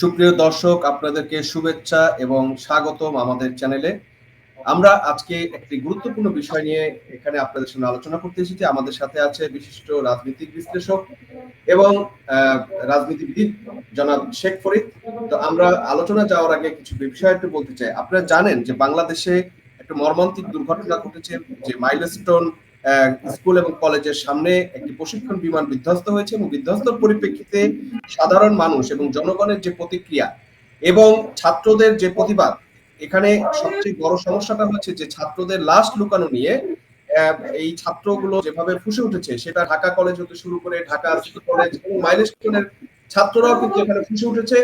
সুপ্রিয় দর্শক, আপনাদেরকে শুভেচ্ছা এবং স্বাগতম আমাদের চ্যানেলে। আমরা আজকে একটি গুরুত্বপূর্ণ বিষয় নিয়ে এখানে আপনাদের সঙ্গে আলোচনা করতে এসেছি। আমাদের সাথে আছে বিশিষ্ট রাজনৈতিক বিশ্লেষক এবং রাজনীতিবিদ জনাব শেখ ফরিদ। তো আমরা আলোচনা যাওয়ার আগে কিছু বিষয় একটু বলতে চাই। আপনারা জানেন যে বাংলাদেশে একটা মর্মান্তিক দুর্ঘটনা ঘটেছে, যে মাইলস্টোন স্কুল এবং কলেজের সামনে একটি প্রশিক্ষণ বিমান বিধ্বস্ত হয়েছে এবং বিধ্বস্ত পরিপ্রেক্ষিতে সাধারণ মানুষ এবং জনগণের যে প্রতিক্রিয়া এবং ছাত্রদের যে প্রতিবাদ, এখানে সবচেয়ে বড় সমস্যাটা হচ্ছে যে ছাত্রদের লাশ লুকানো নিয়ে এই ছাত্রগুলো যেভাবে ফুসে উঠেছে, সেটা ঢাকা কলেজ হতে শুরু করে ঢাকা কলেজ এবং মাইলস্টোনের ছাত্ররাও কিন্তু এখানে ফুসে উঠেছে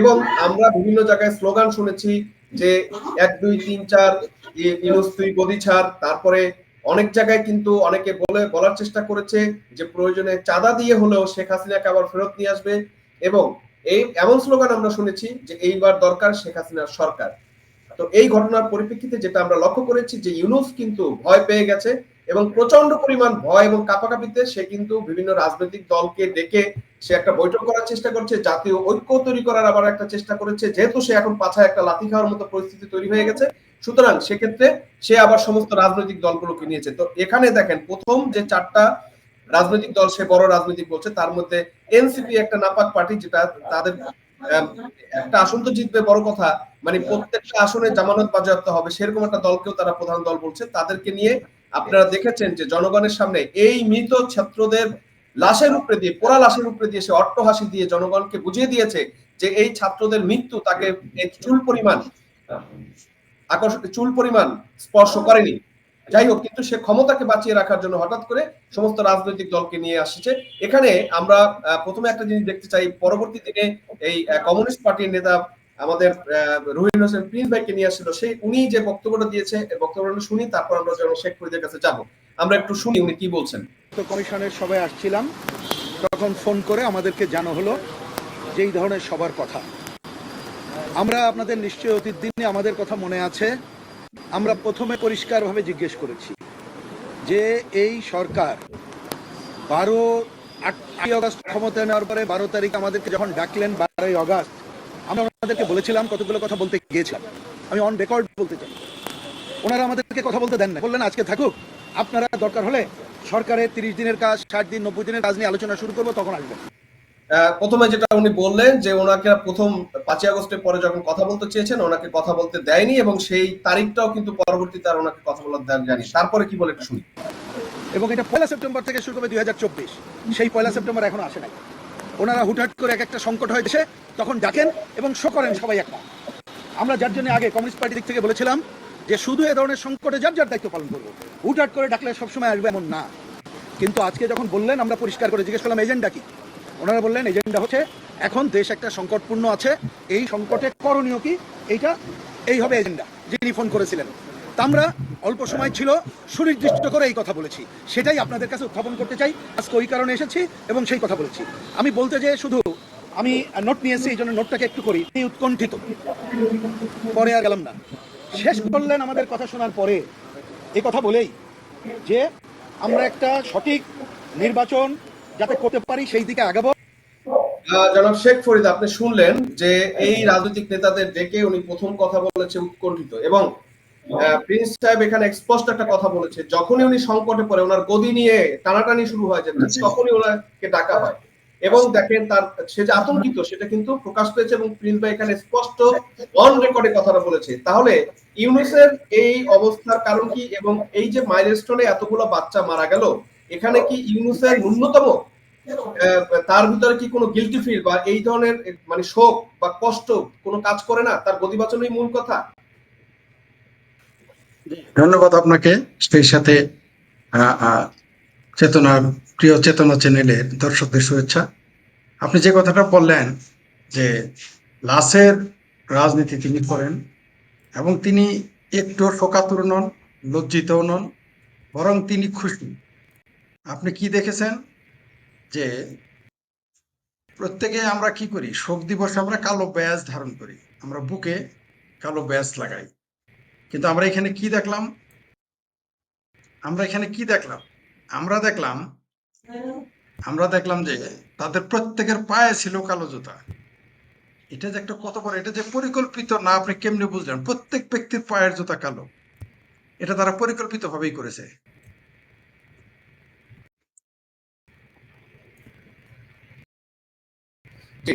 এবং আমরা বিভিন্ন জায়গায় স্লোগান শুনেছি যে এক, দুই, তিন, চার, ইউনুস গদি ছাড়, তারপরে অনেক জায়গায় কিন্তু অনেকে বলে, বলার চেষ্টা করেছে যে প্রয়োজনে চাঁদা দিয়ে হলেও শেখ হাসিনাকে আবার ফেরত নিয়ে আসবে। এবং এই, এমন স্লোগান আমরা শুনেছি যে এইবার দরকার শেখ হাসিনার সরকার। তো এই ঘটনার পরিপ্রেক্ষিতে যেটা আমরা লক্ষ্য করেছি যে ইউনুস কিন্তু ভয় পেয়ে গেছে এবং প্রচণ্ড পরিমাণ ভয় এবং কাপাকাপিতে সে কিন্তু বিভিন্ন রাজনৈতিক দলকে ডেকে সে একটা বৈঠক করার চেষ্টা করছে, জাতীয় ঐক্য তৈরি করার আবার একটা চেষ্টা করেছে। যেহেতু সে এখন পাছায় একটা লাথি খাওয়ার মতো পরিস্থিতি তৈরি হয়ে গেছে সুতরাং সেক্ষেত্রে সে আবার সমস্ত রাজনৈতিক দলগুলোকে নিয়েছে। তো এখানে দেখেন, প্রথম যে চারটা রাজনৈতিক দল সে বড় রাজনৈতিক বলছে, তার মধ্যে এনসিপি একটা নাপাক পার্টি যেটা তাদের একটা আসন তো জিতবে, বড় কথা। মানে প্রত্যেকটা আসনে জামানত বাজেয়াপ্ত হবে, সেরকম একটা দলকেও তারা প্রধান দল বলছে। তাদেরকে নিয়ে আপনারা দেখেছেন যে জনগণের সামনে এই মৃত ছাত্রদের লাশের উপরে দিয়ে, পোড়া লাশের উপরে দিয়ে সে অট্টহাসি দিয়ে জনগণকে বুঝিয়ে দিয়েছে যে এই ছাত্রদের মৃত্যু, তাকে চুল পরিমাণ আকর্ষণ, চুল পরিমাণ স্পর্শ করেনি। যাই হোক, কিন্তু সে ক্ষমতাকে বাঁচিয়ে রাখার জন্য হঠাৎ করে সমস্ত রাজনৈতিক দলকে নিয়ে আসছে। এখানে আমরা প্রথমে একটা জিনিস দেখতে চাই, পরবর্তী দিনে এই কমিউনিস্ট পার্টির নেতা আমাদের রহিন হোসেন প্রিন্স ভাইকে নিয়ে আসছিল। সেই, উনি যে বক্তব্যটা দিয়েছে বক্তব্যটা শুনি, তারপর আমরা যেন শেখ ফরিদের কাছে যাব। আমরা একটু শুনি উনি কি বলছেন। কমিশনের সবাই আসছিলাম, তখন ফোন করে আমাদেরকে জানা হলো যে এই ধরনের সবার কথা। আমরা আপনাদের নিশ্চয় অতীত দিনে আমাদের কথা মনে আছে। আমরা প্রথমে পরিষ্কারভাবে জিজ্ঞেস করেছি যে এই সরকার বারো আটই আগস্ট ক্ষমতা নেওয়ার পরে বারো তারিখ আমাদেরকে যখন ডাকলেন বারোই আগস্ট আমরা ওনাদেরকে বলেছিলাম, কতগুলো কথা বলতে গিয়েছিলাম। আমি অন রেকর্ড বলতে চাই। ওনারা আমাদেরকে কথা বলতে দেন না বললেন, আজকে থাকুক। আপনারা দরকার হলে সরকারের তিরিশ দিনের কাজ, ষাট দিন, নব্বই দিনের কাজ নিয়ে আলোচনা শুরু করব, তখন আসবেন। প্রথমে যেটা উনি বললেন যে ওনাকে প্রথম পাঁচই আগস্টের পরে যখন কথা বলতে চেয়েছেন, ওনাকে কথা বলতে দেয়নি এবং সেই তারিখটাও কিন্তু পরবর্তীতে আর ওনাকে কথা বলার দেন জানি তারপরে কি বলে শুনি। এবং এটা পয়লা সেপ্টেম্বর থেকে শুরু করবে দুই সেই পয়লা সেপ্টেম্বর এখনও আসে নাই। ওনারা হুটহাট করে এক একটা সংকট হয়েছে তখন ডাকেন এবং শো করেন সবাই একটা আমরা যার জন্য আগে কমিউনিস্ট পার্টি দিক থেকে বলেছিলাম যে শুধু এ ধরনের সংকটে যার যার দায়িত্ব পালন করব। হুটহাট করে ডাকলে সবসময় আসবে এমন না। কিন্তু আজকে যখন বললেন, আমরা পরিষ্কার করে জিজ্ঞেস করলাম, এজেন্ডা কি? ওনারা বললেন, এজেন্ডা হচ্ছে, এখন দেশ একটা সংকটপূর্ণ আছে, এই সংকটে করণীয় কি? এইটা, এই হবে এজেন্ডা। যিনি ফোন করেছিলেন। তা আমরা অল্প সময় ছিল, সুনির্দিষ্ট করে এই কথা বলেছি। সেটাই আপনাদের কাছে উত্থাপন করতে চাই। আজকে ওই কারণে এসেছি এবং সেই কথা বলেছি। আমি বলতে যে শুধু আমি নোট নিয়েছি এই জন্য নোটটাকে একটু করি। উৎকণ্ঠিত। পরে আর গেলাম না। শেষ করলেন আমাদের কথা শোনার পরে। এই কথা বলেই যে, আমরা একটা সঠিক নির্বাচন যাতে করতে পারি সেই দিকে আগাবো। জনাব শেখ ফরিদ আপনি শুনলেন যে এই রাজনৈতিক নেতাদের ডেকে উনি প্রথম কথা বলেছে উৎকণ্ঠিত এবং প্রিন্স সাহেব এখানে স্পষ্ট একটা কথা বলেছে যখনই উনি সংকটে পড়ে ওনার গদি নিয়ে টানাটানি শুরু হয় যে তখনই ওনাকে ডাকা হয়। এবং দেখেন তার সে যে আতঙ্কিত সেটা কিন্তু প্রকাশ পেয়েছে এবং প্রিন্স ভাই এখানে স্পষ্ট অন রেকর্ডে কথাটা বলেছে। তাহলে ইউনুসের এই অবস্থার কারণ কি? এবং এই যে মাইলস্টোনে এতগুলো বাচ্চা মারা গেল এখানে কি ইউনুসের ন্যূনতম তার ভিতরে কি কোনো গিলটি ফিল বা এই ধরনের মানে শোক বা কষ্ট কোনো কাজ করে না? তার গতিবাচনই মূল কথা? ধন্যবাদ আপনাকে। সেই সাথে চেতনা প্রিয় চেতনা চ্যানেলের দর্শকদের শুভেচ্ছা। আপনি যে কথাটা বললেন যে লাশের রাজনীতি তিনি করেন এবং তিনি একটু শোকাতুর নন, লজ্জিতও নন, বরং তিনি খুশি। আপনি কি দেখেছেন? যে প্রত্যেকে আমরা কি করি? শোক দিবসে আমরা কালো ব্যাজ ধারণ করি। আমরা বুকে কালো ব্যাজ লাগাই। কিন্তু আমরা এখানে কি দেখলাম? আমরা এখানে কি দেখলাম? আমরা দেখলাম আমরা দেখলাম যে তাদের প্রত্যেকের পায়ে ছিল কালো জুতা। এটা যে একটা কত বড়, এটা যে পরিকল্পিত না, আপনি কেমনে বুঝলেন? প্রত্যেক ব্যক্তির পায়ের জুতা কালো। এটা তারা পরিকল্পিত ভাবেই করেছে। জি।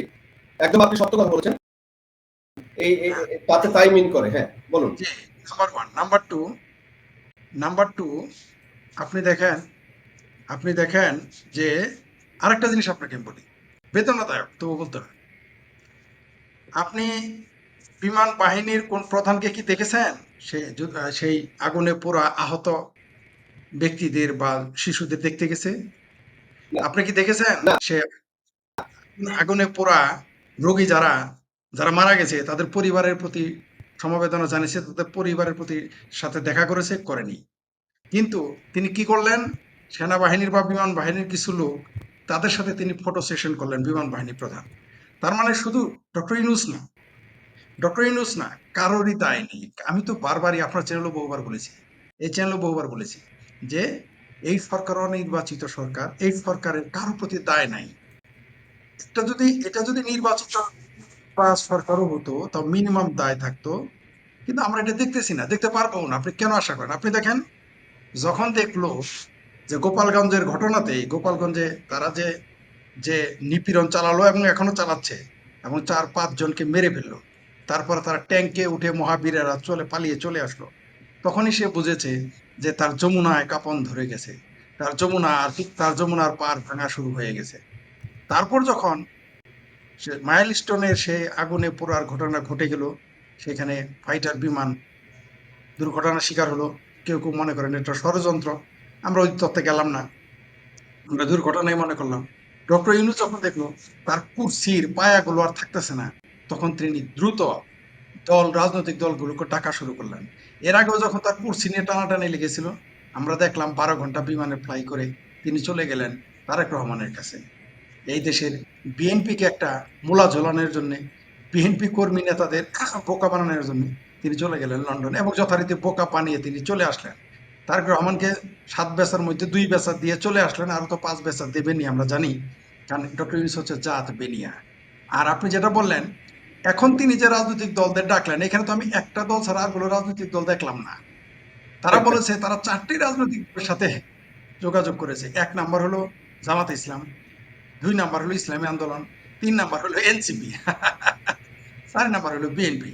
একদম আপনি সত্য কথা বলেছেন। এই তাতে তাই মিন করে হ্যাঁ বলুন। জি number one number two number two আপনি দেখেন আপনি দেখেন যে আরেকটা জিনিস আপনাকে বলি। তবু বলতে হবে আপনি বিমান বাহিনীর কোন প্রধানকে কি দেখেছেন? সে সেই আগুনে পোড়া আহত ব্যক্তিদের বা শিশুদের দেখতে গেছে? আপনি কি দেখেছেন? সে আগুনে পোড়া রোগী যারা যারা মারা গেছে, তাদের পরিবারের প্রতি সমবেদনা জানিয়েছে, তাদের পরিবারের প্রতি সাথে দেখা করেছে, করেনি। কিন্তু তিনি কি করলেন? সেনাবাহিনীর বা বিমান বাহিনীর কিছু লোক তাদের সাথে তিনি ফটো সেশন করলেন, বিমান বাহিনী প্রধান। তার মানে শুধু ডক্টর ইনুস না, ডক্টর ইনুস না, কারোরই দায় নেই। আমি তো বারবারই আপনার চ্যানেলও বহুবার বলেছি, এই চ্যানেলও বহুবার বলেছি যে এই সরকার অনির্বাচিত সরকার, এই সরকারের কারও প্রতি দায় নাই। এটা যদি এটা যদি নির্বাচিত বা সরকারও হতো, তাও মিনিমাম দায় থাকতো। কিন্তু আমরা এটা দেখতেছি না, দেখতে পারব না। আপনি কেন আশা করেন? আপনি দেখেন, যখন দেখল যে গোপালগঞ্জের ঘটনাতে, গোপালগঞ্জে তারা যে যে নিপীড়ন চালালো এবং এখনও চালাচ্ছে, এবং চার পাঁচ জনকে মেরে ফেলল, তারপর তারা ট্যাঙ্কে উঠে মহাবীরেরা চলে, পালিয়ে চলে আসলো, তখনই সে বুঝেছে যে তার যমুনায় কাপন ধরে গেছে। তার যমুনা আর, তার যমুনার পার ভাঙা শুরু হয়ে গেছে। তারপর যখন সে মাইলস্টোনের সে আগুনে পোড়ার ঘটনা ঘটে গেল, সেখানে ফাইটার বিমান দুর্ঘটনার শিকার হলো। কেউ কেউ মনে করেন এটা ষড়যন্ত্র। আমরা ওই তত্ত্বে গেলাম না। আমরা দুর্ঘটনাই মনে করলাম। ডক্টর ইউনুস যখন দেখল, তার কুর্সির পায়াগুলো আর থাকতেছে না, তখন তিনি দ্রুত দল, রাজনৈতিক দলগুলোকে ডাকা শুরু করলেন। এর আগেও যখন তার কুর্সি নিয়ে টানাটানি লেগেছিল, আমরা দেখলাম বারো ঘণ্টা বিমানে ফ্লাই করে তিনি চলে গেলেন তারেক রহমানের কাছে। এই দেশের বিএনপিকে একটা মূলা ঝোলানোর জন্য, বিএনপি কর্মী নেতাদের বোকা বানানোর জন্য তিনি চলে গেলেন লন্ডন এবং যথারীতি বোকা বানিয়ে তিনি চলে আসলেন। তারেক রহমানকে সাত বেচার মধ্যে দুই বেচা দিয়ে চলে আসলেন আরও তো পাঁচ বেচা দেবেনি আমরা জানি, কারণ ডক্টর ইউনুস হচ্ছে জাত বেনিয়া। আর আপনি যেটা বললেন, এখন তিনি যে রাজনৈতিক দলদের ডাকলেন, এখানে তো আমি একটা দল ছাড়া আর রাজনৈতিক দল দেখলাম না। তারা বলেছে, তারা চারটি রাজনৈতিক দলের সাথে যোগাযোগ করেছে। এক নাম্বার হলো জামাত ইসলাম দুই নাম্বার হলো ইসলামী আন্দোলন, তিন নাম্বার হলো এনসিপি, চার নাম্বার হলো বিএনপি।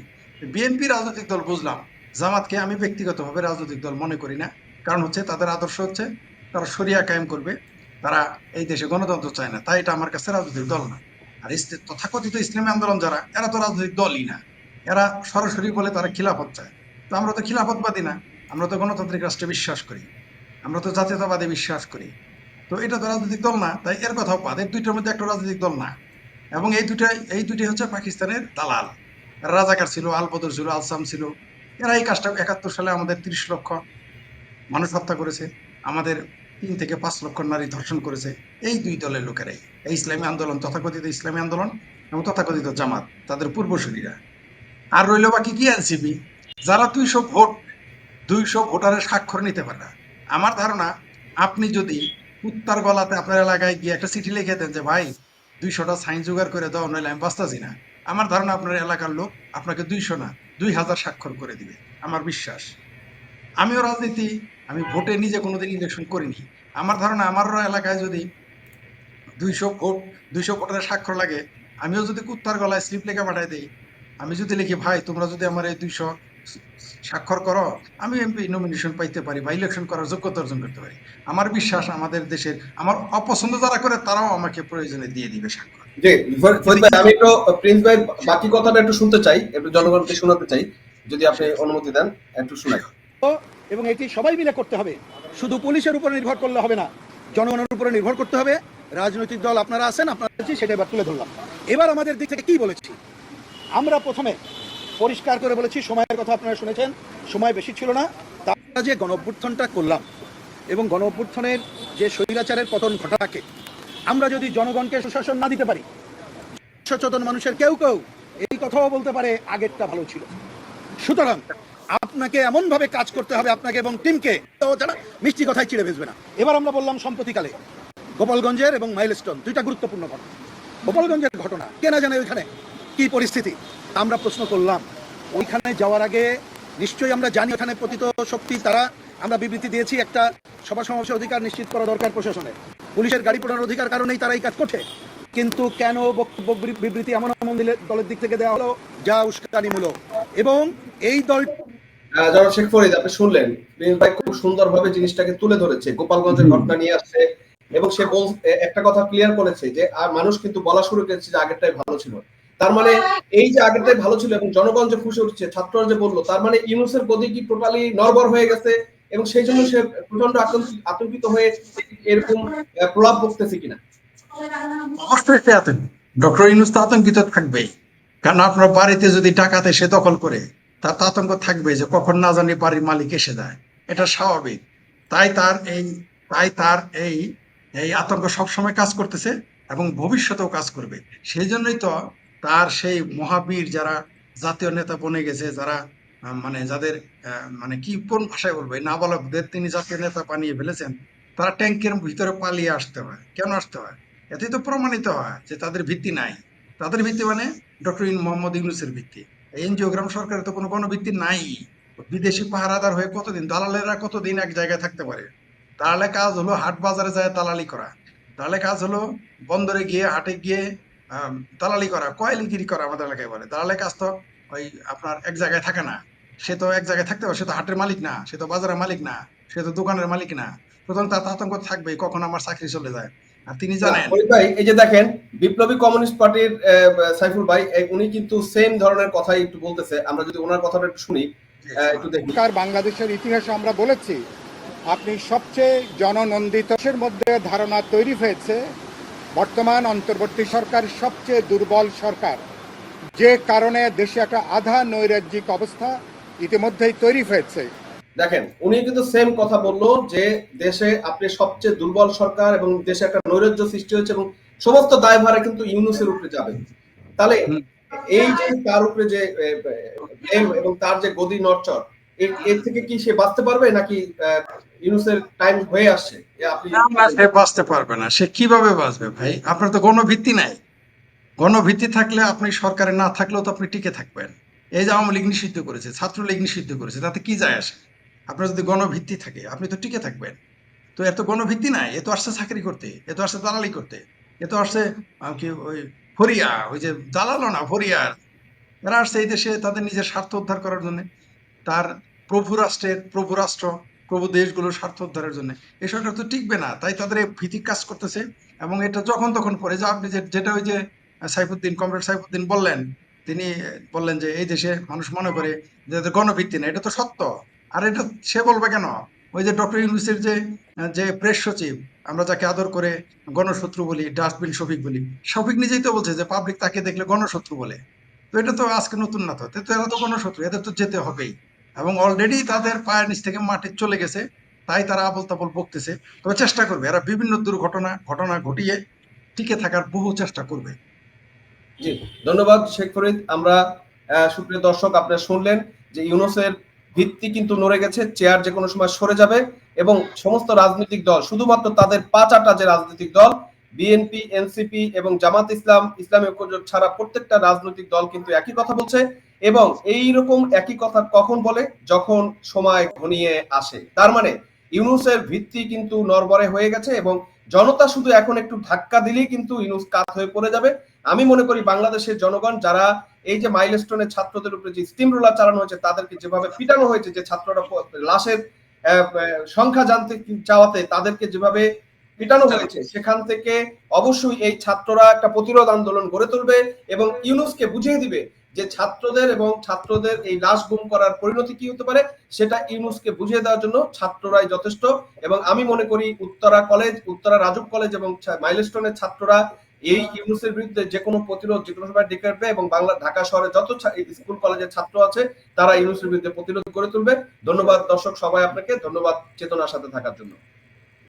বিএনপি রাজনৈতিক দল বুঝলাম, জামাতকে আমি ব্যক্তিগতভাবে রাজনৈতিক দল মনে করি না, কারণ হচ্ছে তাদের আদর্শ হচ্ছে তারা সরিয়া কায়েম করবে, তারা এই দেশে গণতন্ত্র চায় না, তাই এটা আমার কাছে রাজনৈতিক দল না। আর তথাকথিত ইসলামী আন্দোলন যারা, এরা তো রাজনৈতিক দলই না। এরা সরাসরি বলে তারা খিলাফত চায়। তো আমরা তো খিলাফতবাদী না, আমরা তো গণতান্ত্রিক রাষ্ট্রে বিশ্বাস করি, আমরা তো জাতীয়তাবাদে বিশ্বাস করি। তো এটা তো রাজনৈতিক দল না, তাই এর কথাও এর দুইটার মধ্যে একটা রাজনৈতিক দল না। এবং এই দুটাই এই দুটি হচ্ছে পাকিস্তানের দালাল। রাজাকার ছিল, আলবদর ছিল, আলসাম ছিল। এরা এই কাজটা একাত্তর সালে আমাদের তিরিশ লক্ষ মানুষ হত্যা করেছে। আমাদের তিন থেকে পাঁচ লক্ষ নারী ধর্ষণ করেছে। এই দুই দলের লোকেরাই। এই ইসলামী আন্দোলন, তথাকথিত ইসলামী আন্দোলন এবং তথাকথিত জামাত, তাদের পূর্বসূরীরা। আর রইল বাকি কি এনসিপি? যারা দুইশো ভোট, দুইশো ভোটারের স্বাক্ষর নিতে পারে আমার ধারণা, আপনি যদি উত্তর গলাতে আপনার এলাকায় গিয়ে একটা চিঠি লিখে দেন যে, ভাই, দুইশোটা সাইন জোগাড় করে দাও, নইলে আমি বাঁচতাছি না। আমার ধারণা, আপনার এলাকার লোক আপনাকে দুইশো না, দুই হাজার স্বাক্ষর করে দিবে। আমার বিশ্বাস। আমিও রাজনীতি, আমি ভোটে নিজে কোনোদিন ইলেকশন করিনি। আমার ধারণা, আমারও এলাকায় যদি দুইশো ভোট, দুইশো ভোটারের স্বাক্ষর লাগে, আমিও যদি কুত্তার গলায় স্লিপ লেখা পাঠাই দিই, আমি যদি লিখি, ভাই, তোমরা যদি আমার এই দুইশো স্বাক্ষর করো আমি এমপি নমিনেশন পাইতে পারি বা ইলেকশন করার যোগ্যতা অর্জন করতে পারি। আমার বিশ্বাস আমাদের দেশের আমার অপছন্দ যারা করে তারাও আমাকে প্রয়োজনে দিয়ে দিবে স্বাক্ষর। আমি একটু প্রিন্স ভাই বাকি কথাটা একটু শুনতে চাই একটু জনগণকে শোনাতে চাই যদি আপনি অনুমতি দেন একটু শোনাই। এবং এটি সবাই মিলে করতে হবে। শুধু পুলিশের উপর নির্ভর করলে হবে না জনগণের উপরে নির্ভর করতে হবে। রাজনৈতিক দল আপনারা আছেন আপনারা সেটা এবার তুলে ধরলাম। এবার আমাদের দিক থেকে কি বলেছি? আমরা প্রথমে পরিষ্কার করে বলেছি, সময়ের কথা আপনারা শুনেছেন, সময় বেশি ছিল না। তারা যে গণ করলাম এবং গণ যে স্বৈরাচারের পতন ঘটাকে আমরা যদি জনগণকে সুশাসন না দিতে পারি, সচেতন মানুষের কেউ কেউ এই কথাও বলতে পারে, আগেরটা ভালো ছিল। সুতরাং আপনাকে এমন ভাবে কাজ করতে হবে আপনাকে এবং টিমকে, তো যারা মিষ্টি কথায় চিড়ে ভেসবে না। এবার আমরা বললাম সম্প্রতিকালে গোপালগঞ্জের এবং মাইলস্টোন, দুইটা গুরুত্বপূর্ণ ঘটনা। গোপালগঞ্জের ঘটনা কেনা জানে ওইখানে কি পরিস্থিতি? আমরা প্রশ্ন করলাম ওইখানে যাওয়ার আগে নিশ্চয়ই আমরা জানি ওখানে পতিত শক্তি তারা আমরা বিবৃতি দিয়েছি একটা সভা সমাবেশের অধিকার নিশ্চিত করা দরকার প্রশাসনের পুলিশের গাড়ি পোড়ানোর অধিকার কারণেই তারা এই কাজ করছে। কিন্তু কেন বক্তব্য বিবৃতি এমন এমন দিলে- দলের দিক থেকে দেওয়া হলো যা উস্কানিমূলক। এবং এই দল জনাব শেখ ফরিদ আপনি শুনলেন? ভাই খুব সুন্দরভাবে জিনিসটাকে তুলে ধরেছে। গোপালগঞ্জের ঘটনা নিয়ে আসছে। এবং সে একটা কথা ক্লিয়ার করেছে যে আর মানুষ কিন্তু বলা শুরু করেছে যে আগেরটাই ভালো ছিল। তার মানে এই যে আগেরটাই ভালো ছিল এবং জনগণ যে ফুসে উঠছে ছাত্ররা যে বলল, তার মানে ইউনুসের গদি কি টোটালি নরবর হয়ে গেছে এবং সেই জন্য সে প্রচণ্ড আতঙ্কিত হয়ে এরকম প্রলাপ বকতেছে কিনা? ডক্টর ইউনুস তো আতঙ্কিত থাকবেই। কারণ আপনার বাড়িতে যদি টাকাতে সে দখল করে। তার আতঙ্ক থাকবে যে কখন না জানি বাড়ির মালিক এসে যায়। এটা স্বাভাবিক। তাই তার এই, তাই তার এই এই আতঙ্ক সবসময় কাজ করতেছে এবং ভবিষ্যতেও কাজ করবে। সেই জন্যই তো তার সেই মহাবীর যারা জাতীয় নেতা বনে গেছে, যারা মানে যাদের মানে কি, কোন ভাষায় বলব নাবালকদের তিনি জাতীয় নেতা বানিয়ে ফেলেছেন, তারা ট্যাঙ্কের ভিতরে পালিয়ে আসতে হয়। কেন আসতে হয়? এতে তো প্রমাণিত হয় যে তাদের ভিত্তি নাই। তাদের ভিত্তি মানে ডক্টর ইন, মোহাম্মদ ইউনুসের ভিত্তি। এনজিওগ্রাম সরকারের তো কোনো কোনো ভিত্তি নাই। বিদেশি পাহারাদার হয়ে কতদিন, দালালেরা কতদিন এক জায়গায় থাকতে পারে? তাহলে কাজ হলো হাট বাজারে যায় দালালি করা। তাহলে কাজ হলো বন্দরে গিয়ে, হাটে গিয়ে দালালি করা কয়লিগিরি করা আমাদের এলাকায় বলে? দালালে কাজ তো ওই আপনার এক জায়গায় থাকে না। সে তো এক জায়গায় থাকতে পারে সে তো হাটের মালিক না সে তো বাজারের মালিক না সে তো দোকানের মালিক না। সুতরাং তার আতঙ্ক থাকবেই কখন আমার চাকরি চলে যায়। আর তিনি জানেন ভাই এই যে দেখেন বিপ্লবী কমিউনিস্ট পার্টির সাইফুল ভাই উনি কিন্তু সেম ধরনের কথাই একটু বলতেছে। আমরা যদি ওনার কথাটা একটু শুনি একটু দেখি। বাংলাদেশের ইতিহাসে আমরা বলেছি আপনি সবচেয়ে জননন্দিত দেশের মধ্যে ধারণা তৈরি হয়েছে বর্তমান অন্তর্বর্তী সরকার সবচেয়ে দুর্বল সরকার। যে কারণে দেশে একটা আধা নৈরাজ্যিক অবস্থা ইতিমধ্যেই তৈরি হয়েছে। দেখেন উনি কিন্তু সেম কথা বলল যে দেশে আপনি সবচেয়ে দুর্বল সরকার এবং দেশে একটা নৈরাজ্য সৃষ্টি হয়েছে এবং সমস্ত দায়ভারে কিন্তু ইউনুসের উপরে যাবে। তাহলে এই যে তার উপরে যে এবং তার যে গদি নরচর এর- থেকে কি সে বাঁচতে পারবে নাকি ইউনুসের টাইম হয়ে আসছে? সে বাঁচতে পারবে না। সে কীভাবে বাঁচবে ভাই? আপনার তো গণভিত্তি নাই। গণভিত্তি থাকলে আপনি সরকারে না থাকলেও তো আপনি টিকে থাকবেন। এই যে আওয়ামী লীগ নিষিদ্ধ করেছে, ছাত্রলীগ নিষিদ্ধ করেছে, তাতে কি যায় আসে? আপনার যদি গণভিত্তি থাকে, আপনি তো টিকে থাকবেন। তো এত গণভিত্তি নাই। এ তো আসছে চাকরি করতে, এ তো আসছে দালালি করতে, এ তো আসছে কি ওই ফরিয়া, ওই যে দালালো না, ফরিয়ার। এরা আসছে এই দেশে তাদের নিজের স্বার্থ উদ্ধার করার জন্য। তার প্রভু রাষ্ট্রের, প্রভু রাষ্ট্র, প্রভু দেশগুলোর স্বার্থ উদ্ধারের জন্য। এই সরকার তো টিকবে না, তাই তাদের এই ভীতিক কাজ করতেছে এবং এটা যখন তখন পরে যে আপনি যেটা ওই যে সাইফুদ্দিন, কমরেড সাইফুদ্দিন বললেন, তিনি বললেন যে এই দেশে মানুষ মনে করে যে গণভিত্তি না, এটা তো সত্য। আর এটা সে বলবে কেন? ওই যে ডক্টর ইউনুসের যে যে প্রেস সচিব, আমরা যাকে আদর করে গণশত্রু বলি, ডাস্টবিন শফিক বলি, শফিক নিজেই তো বলছে যে পাবলিক তাকে দেখলে গণশত্রু বলে। তো এটা তো আজকে নতুন না তো এরা তো গণশত্রু, এদের তো যেতে হবেই। এবং অলরেডি তাদের পায়ের নিচ থেকে মাটি চলে গেছে, তাই তারা আবল তাবল বকতেছে। তবে চেষ্টা করবে, এরা বিভিন্ন দুর্ঘটনা, ঘটনা ঘটিয়ে টিকে থাকার বহু চেষ্টা করবে। জি, ধন্যবাদ শেখ ফরিদ। আমরা সুপ্রিয় দর্শক, আপনারা শুনলেন যে ইউনুসের ভিত্তি কিন্তু নড়ে গেছে, চেয়ার যে কোনো সময় সরে যাবে এবং সমস্ত রাজনৈতিক দল, শুধুমাত্র তাদের পাঁচ যে রাজনৈতিক দল বিএনপি এনসিপি এবং জামাত ইসলাম, ইসলামী ঐক্যজোট ছাড়া প্রত্যেকটা রাজনৈতিক দল কিন্তু একই কথা বলছে। এবং এই রকম একই কথা কখন বলে? যখন সময় ঘনিয়ে আসে। তার মানে ইউনুসের ভিত্তি কিন্তু নরবরে হয়ে গেছে এবং জনতা শুধু এখন একটু ধাক্কা দিলেই কিন্তু ইউনুস কাত হয়ে পড়ে যাবে। আমি মনে করি বাংলাদেশের জনগণ যারা এই যে মাইলস্টোনে ছাত্রদের উপরে যে স্টিম রোলার চালানো হয়েছে, তাদেরকে যেভাবে পিটানো হয়েছে যে ছাত্ররা লাশের সংখ্যা জানতে চাওয়াতে তাদেরকে যেভাবে পিটানো হয়েছে, সেখান থেকে অবশ্যই এই ছাত্ররা একটা প্রতিরোধ আন্দোলন গড়ে তুলবে এবং ইউনুসকে বুঝিয়ে দিবে যে ছাত্রদের এবং ছাত্রদের এই লাশ গুম করার পরিণতি কি হতে পারে, সেটা ইউনুসকে বুঝিয়ে দেওয়ার জন্য ছাত্ররাই যথেষ্ট। এবং আমি মনে করি উত্তরা কলেজ উত্তরা রাজুক কলেজ এবং মাইলস্টোনের ছাত্ররা এই ইউনুসের বিরুদ্ধে যে কোনো প্রতিরোধ, যে কোনো সময় ডেকে এবং বাংলা, ঢাকা শহরে যত স্কুল কলেজের ছাত্র আছে, তারা ইউনুসের বিরুদ্ধে প্রতিরোধ গড়ে তুলবে। ধন্যবাদ দর্শক সবাই আপনাকে, ধন্যবাদ চেতনার সাথে থাকার জন্য।